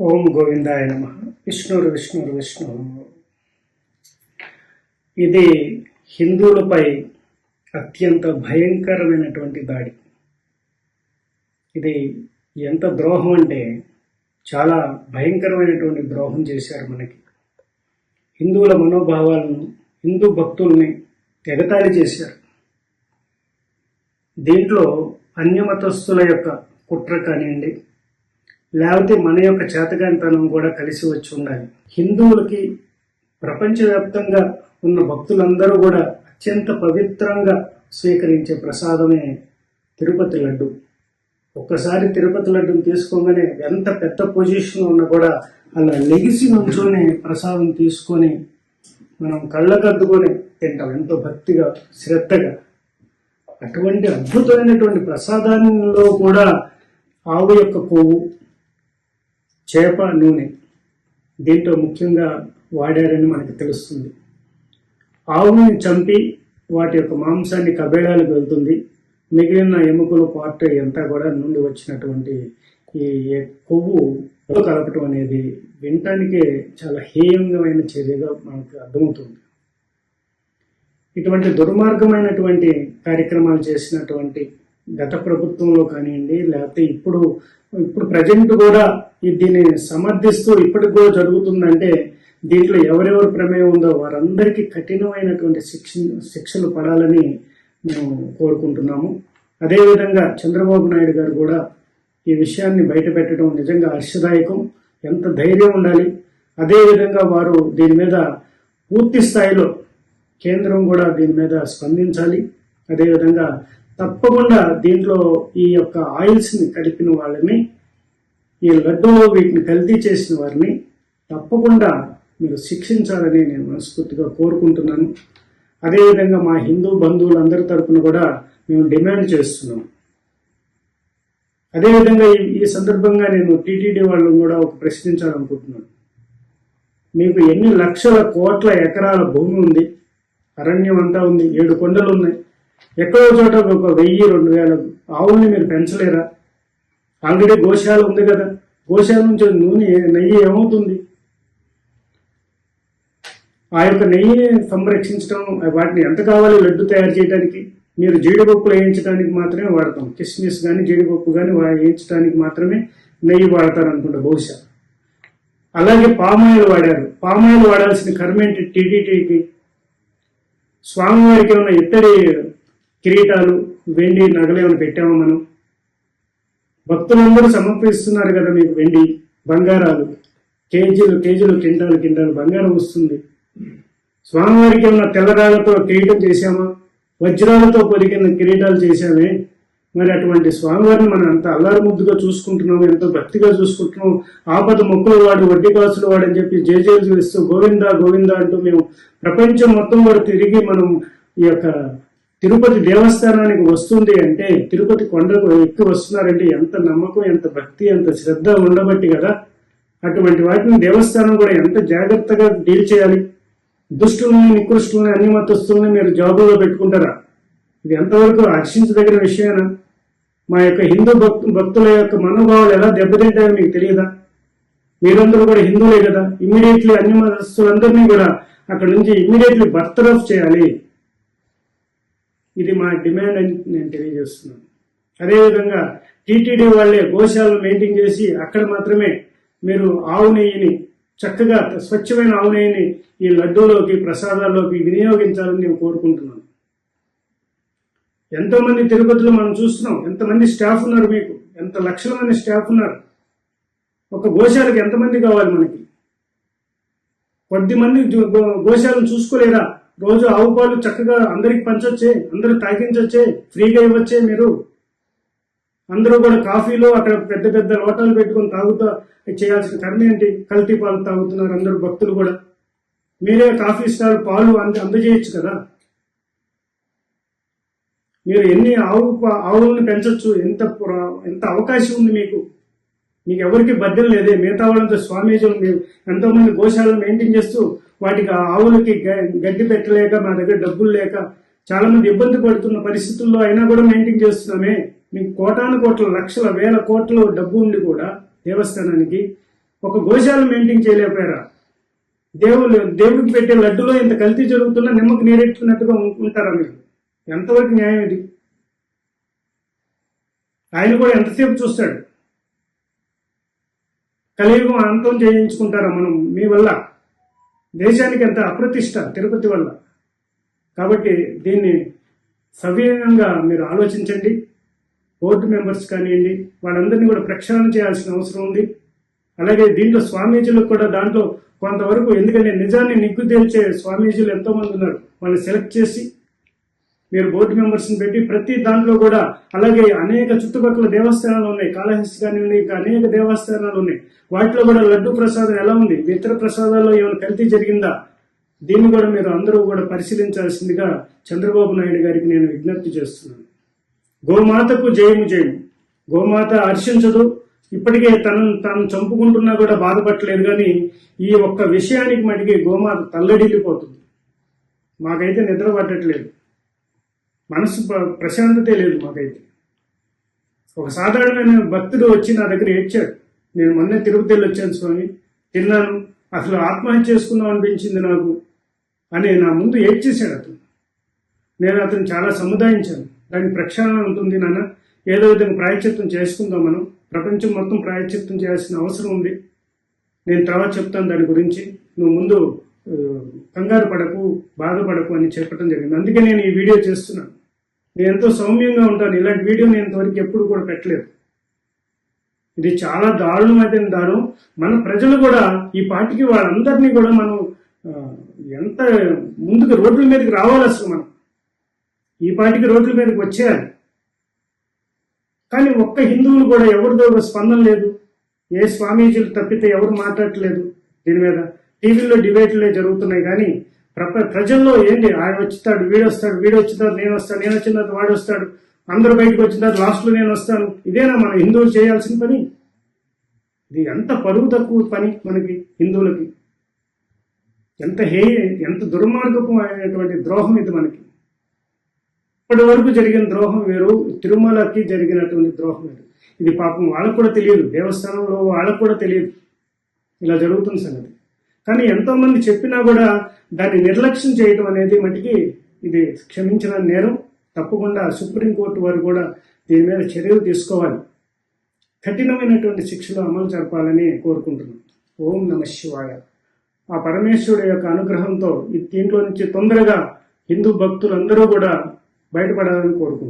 ఓం గోవిందాయ నమ. విష్ణురు విష్ణురు విష్ణు. ఇది హిందువులపై అత్యంత భయంకరమైనటువంటి దాడి. ఇది ఎంత ద్రోహం అంటే చాలా భయంకరమైనటువంటి ద్రోహం చేశారు మనకి. హిందువుల మనోభావాలను హిందూ భక్తుల్ని ఎగతాళి చేశారు. దీంట్లో అన్యమతస్థుల యొక్క కుట్ర కానివ్వండి లేకపోతే మన యొక్క చేతగానితనం కూడా కలిసి వచ్చి ఉండాలి. హిందువులకి ప్రపంచవ్యాప్తంగా ఉన్న భక్తులందరూ కూడా అత్యంత పవిత్రంగా స్వీకరించే ప్రసాదమే తిరుపతి లడ్డు. ఒక్కసారి తిరుపతి లడ్డుని తీసుకోగానే ఎంత పెద్ద పొజిషన్ ఉన్నా కూడా అలా లెగిసి నుంచోనే ప్రసాదం తీసుకొని మనం కళ్ళకద్దుకొని తింటాం. ఎంతో భక్తిగా శ్రద్ధగా. అటువంటి అద్భుతమైనటువంటి ప్రసాదాల్లో కూడా ఆవు యొక్క కొవ్వు చేప నూనె దీంట్లో ముఖ్యంగా వాడారని మనకు తెలుస్తుంది. ఆవుని చంపి వాటి యొక్క మాంసాన్ని కబేళాలకు వెళ్తుంది. మిగిలిన ఎముకలు పార్ట్ అంతా కూడా నుండి వచ్చినటువంటి ఈ కొవ్వు కలపటం అనేది వినటానికే చాలా హేయంగమైన చర్యగా మనకు అర్థమవుతుంది. ఇటువంటి దుర్మార్గమైనటువంటి కార్యక్రమాలు చేసినటువంటి గత ప్రభుత్వంలో కానివ్వండి లేకపోతే ఇప్పుడు ఇప్పుడు ప్రజెంట్ కూడా దీన్ని సమర్థిస్తూ ఇప్పటికి కూడా జరుగుతుందంటే దీంట్లో ఎవరెవరు ప్రమేయం ఉందో వారందరికీ కఠినమైనటువంటి శిక్ష శిక్షలు పడాలని మేము కోరుకుంటున్నాము. అదేవిధంగా చంద్రబాబు నాయుడు గారు కూడా ఈ విషయాన్ని బయటపెట్టడం నిజంగా హర్షదాయకం ఎంత ధైర్యం ఉండాలి. అదేవిధంగా వారు దీని మీద పూర్తి స్థాయిలో కేంద్రం కూడా దీని మీద స్పందించాలి. అదేవిధంగా తప్పకుండా దీంట్లో ఈ యొక్క ఆయిల్స్ని కలిపిన వాళ్ళని ఈ లడ్డూలో వీటిని కల్తీ చేసిన వారిని తప్పకుండా మీరు శిక్షించాలని నేను మనస్ఫూర్తిగా కోరుకుంటున్నాను. అదేవిధంగా మా హిందూ బంధువులందరి తరపున కూడా మేము డిమాండ్ చేస్తున్నాం. అదేవిధంగా ఈ ఈ సందర్భంగా నేను టీటీడీ వాళ్ళని కూడా ఒక ప్రశ్నించాలనుకుంటున్నాను. మీకు ఎన్ని లక్షల కోట్ల ఎకరాల భూమి ఉంది? అరణ్యం అంతా ఉంది ఏడు కొండలు ఉన్నాయి. ఎక్కడో చోట ఒక వెయ్యి రెండు వేల ఆవుల్ని మీరు పెంచలేరా? ఆల్రెడీ గోశాల ఉంది కదా. గోశాల నుంచి నూనె నెయ్యి ఏమవుతుంది? ఆ యొక్క నెయ్యిని సంరక్షించడం వాటిని ఎంత కావాలి లడ్డు తయారు చేయడానికి మీరు జీడిపప్పులు వేయించడానికి మాత్రమే వాడతాం. కిస్మిస్ కానీ జీడిపప్పు కానీ వేయించడానికి మాత్రమే నెయ్యి వాడతారు అనుకుంటా బహుశా. అలాగే పామాయిల్ వాడారు. పామాయిల్ వాడాల్సిన కర్మేంటి టీడీటీకి స్వామివారికి ఉన్న ఇత్తడి కిరీటాలు వెండి నగలు ఏమైనా పెట్టామా మనం? భక్తులందరూ సమర్పిస్తున్నారు కదా మీకు వెండి బంగారాలు. కేజీలు కేజీలు కింటాలు కింటాలు బంగారం వస్తుంది. స్వామివారికి ఉన్న తెల్లరాళ్ళతో కిరీటం చేశామా? వజ్రాలతో పొదిగిన కిరీటాలు చేశామే. మరి అటువంటి స్వామివారిని మనం అంత అల్లారు ముద్దుగా చూసుకుంటున్నాం ఎంతో భక్తిగా చూసుకుంటున్నాం ఆపద మొక్కుల వాడు వడ్డీ కాసులు వాడు అని చెప్పి జేజేలు చేస్తూ గోవిందా గోవిందా అంటూ మేము ప్రపంచం మొత్తం కూడా తిరిగి మనం ఈ యొక్క తిరుపతి దేవస్థానానికి వస్తుంది అంటే తిరుపతి కొండకు ఎక్కి వస్తున్నారంటే ఎంత నమ్మకం ఎంత భక్తి ఎంత శ్రద్ధ ఉండబట్టి కదా అటువంటి వాటిని దేవస్థానం కూడా ఎంత జాగ్రత్తగా డీల్ చేయాలి? దుష్టుల్ని నికృష్టుల్ని అన్ని మతస్థుల్ని మీరు జాబులో పెట్టుకుంటారా? ఇది ఎంతవరకు హర్షించదగిన విషయమేనా? మా యొక్క హిందూ భక్తు భక్తుల యొక్క మనోభావాలు ఎలా దెబ్బతింటాయో మీకు తెలియదా? మీరందరూ కూడా హిందువులే కదా. ఇమ్మీడియట్లీ అన్ని మతస్తులందరినీ కూడా అక్కడ నుంచి ఇమ్మీడియట్లీ బర్తరఫ్ చేయాలి. ఇది మా డిమాండ్ అని నేను తెలియజేస్తున్నాను. అదేవిధంగా టీటీడీ వాళ్ళే గోశాలను మెయింటైన్ చేసి అక్కడ మాత్రమే మీరు ఆవు నెయ్యిని చక్కగా స్వచ్ఛమైన ఆవు నెయ్యిని ఈ లడ్డూలోకి ప్రసాదాల్లోకి వినియోగించాలని నేను కోరుకుంటున్నాను. ఎంతోమంది తిరుపతిలో మనం చూస్తున్నాం ఎంతమంది స్టాఫ్ ఉన్నారు మీకు ఎంత లక్షల మంది స్టాఫ్ ఉన్నారు. ఒక గోశాలకు ఎంతమంది కావాలి మనకి? కొద్ది మంది గోశాలను చూసుకోలేరా? రోజు ఆవు పాలు చక్కగా అందరికి పంచొచ్చే అందరూ తాగించొచ్చే ఫ్రీగా ఇవ్వచ్చే మీరు. అందరూ కూడా కాఫీలో అక్కడ పెద్ద పెద్ద లోటాలు పెట్టుకొని తాగుతా చేయాల్సిన కర్మ ఏంటి? కల్తీ పాలు తాగుతున్నారు అందరూ భక్తులు కూడా. మీరే కాఫీ స్టాల్ పాలు అంద అందజేయచ్చు కదా? మీరు ఎన్ని ఆవు ఆవులను పెంచవచ్చు ఎంత ఎంత అవకాశం ఉంది మీకు? మీకు ఎవరికి బద్దెలు లేదే. మిగతా వాళ్ళంతా స్వామీజీలు మీరు ఎంతో మంది గోశాలను మెయింటైన్ చేస్తూ వాటికి ఆ ఆవులకి గడ్డి పెట్టలేక మా దగ్గర డబ్బులు లేక చాలా మంది ఇబ్బంది పడుతున్న పరిస్థితుల్లో అయినా కూడా మెయింటైన్ చేస్తున్నామే. మీకు కోటాను కోట్ల లక్షల వేల కోట్ల డబ్బు ఉండి కూడా దేవస్థానానికి ఒక గోశాల మెయింటైన్ చేయలేకపోయారా? దేవుడు దేవుడికి పెట్టే లడ్డులో ఇంత కల్తీ జరుగుతున్నా నిమ్మకు నీరెట్టుకున్నట్టుగా ఉంటారా మీరు? ఎంతవరకు న్యాయం ఇది? ఆయన కూడా ఎంతసేపు చూస్తాడు? కలియుగం అంతం చేయించుకుంటారా మనం? మీ వల్ల. దేశానికి ఎంత అప్రతిష్ట తిరుపతి వల్ల. కాబట్టి దీన్ని సవ్యంగా మీరు ఆలోచించండి. బోర్డు మెంబర్స్ కానివ్వండి వాళ్ళందరినీ కూడా ప్రక్షాళన చేయాల్సిన అవసరం ఉంది. అలాగే దీంట్లో స్వామీజీలకు కూడా దాంట్లో కొంతవరకు ఎందుకంటే నిజాన్ని నిగ్గుదేల్చే స్వామీజీలు ఎంతోమంది ఉన్నారు. వాళ్ళని సెలెక్ట్ చేసి మీరు బోర్డు మెంబర్స్ని పెట్టి ప్రతి దాంట్లో కూడా అలాగే అనేక చుట్టుపక్కల దేవస్థానాలు ఉన్నాయి. కాళహస్తి కానీ ఇంకా అనేక దేవస్థానాలు ఉన్నాయి. వాటిలో కూడా లడ్డు ప్రసాదం ఎలా ఉంది? ఇతర ప్రసాదాల్లో ఏమైనా కల్తీ జరిగిందా? దీన్ని కూడా మీరు అందరూ కూడా పరిశీలించాల్సిందిగా చంద్రబాబు నాయుడు గారికి నేను విజ్ఞప్తి చేస్తున్నాను. గోమాతకు జయము జయము. గోమాత హర్షించదు. ఇప్పటికే తనను తాను చంపుకుంటున్నా కూడా బాధపడలేదు కానీ ఈ ఒక్క విషయానికి మటుకి గోమాత తల్లడిల్లిపోతుంది. మాకైతే నిద్ర పట్టట్లేదు. మనసు ప్రశాంతతే లేదు మాకైతే. ఒక సాధారణమైన భక్తుడు వచ్చి నా దగ్గర ఏడ్చాడు. నేను మొన్న తిరుపతి వెళ్ళి వచ్చాను స్వామి. తిన్నాను. అసలు ఆత్మహత్య చేసుకుందాం అనిపించింది నాకు అని నా ముందు ఏడ్చేశాడు అతను. నేను అతను చాలా సముదాయించాను. దానికి ప్రక్షాళన ఉంటుంది నాన్న. ఏదో విధంగా ప్రాయశ్చిత్తం చేసుకుందాం మనం. ప్రపంచం మొత్తం ప్రాయశ్చిత్తం చేయాల్సిన అవసరం ఉంది. నేను తర్వాత చెప్తాను దాని గురించి. నువ్వు ముందు కంగారు పడకు బాధపడకు అని చెప్పడం జరిగింది. అందుకే నేను ఈ వీడియో చేస్తున్నాను. నేను ఎంతో సౌమ్యంగా ఉంటాను. ఇలాంటి వీడియో నేను ఇంతవరకు ఎప్పుడు కూడా పెట్టలేదు. ఇది చాలా దారుణమైన దారుణం. మన ప్రజలు కూడా ఈ పార్టీకి వాళ్ళందరినీ కూడా మనం ఎంత ముందుకు రోడ్ల మీదకి రావాలి అసలు మనం. ఈ పార్టీకి రోడ్ల మీదకి వచ్చేయాలి. కానీ ఒక్క హిందువులు కూడా ఎవరిదో ఒక స్పందన లేదు. ఏ స్వామీజీలు తప్పితే ఎవరు మాట్లాడట్లేదు దీని మీద. టీవీల్లో డిబేట్లే జరుగుతున్నాయి కానీ ప్రప ప్రజల్లో ఏంటి ఆయన వచ్చుతాడు వీడు వస్తాడు వీడు వచ్చిన నేను వస్తాను నేను వచ్చిన తర్వాత వాడు వస్తాడు అందరు బయటకు వచ్చిన తర్వాత లాస్ట్లో నేను వస్తాను. ఇదేనా మన హిందువులు చేయాల్సిన పని? ఇది ఎంత పరువు తక్కువ పని మనకి హిందువులకి? ఎంత హే ఎంత దుర్మార్గపు అయినటువంటి ద్రోహం ఇది మనకి. ఇప్పటి వరకు జరిగిన ద్రోహం వేరు తిరుమలకి జరిగినటువంటి ద్రోహం వేరు. ఇది పాపం వాళ్ళకు కూడా తెలియదు దేవస్థానంలో వాళ్ళకు కూడా తెలియదు. ఇలా జరుగుతున్న సంగతి. కానీ ఎంతో మంది చెప్పినా కూడా దాన్ని నిర్లక్ష్యం చేయటం అనేది మటుకి ఇది క్షమించిన నేరం. తప్పకుండా సుప్రీంకోర్టు వారు కూడా దీని మీద చర్యలు తీసుకోవాలి. కఠినమైనటువంటి శిక్షలు అమలు జరపాలని కోరుకుంటున్నాం. ఓం నమ శివాయ. ఆ పరమేశ్వరుడు యొక్క అనుగ్రహంతో ఈ దీంట్లో నుంచి తొందరగా హిందూ భక్తులందరూ కూడా బయటపడాలని కోరుకుంటున్నాం.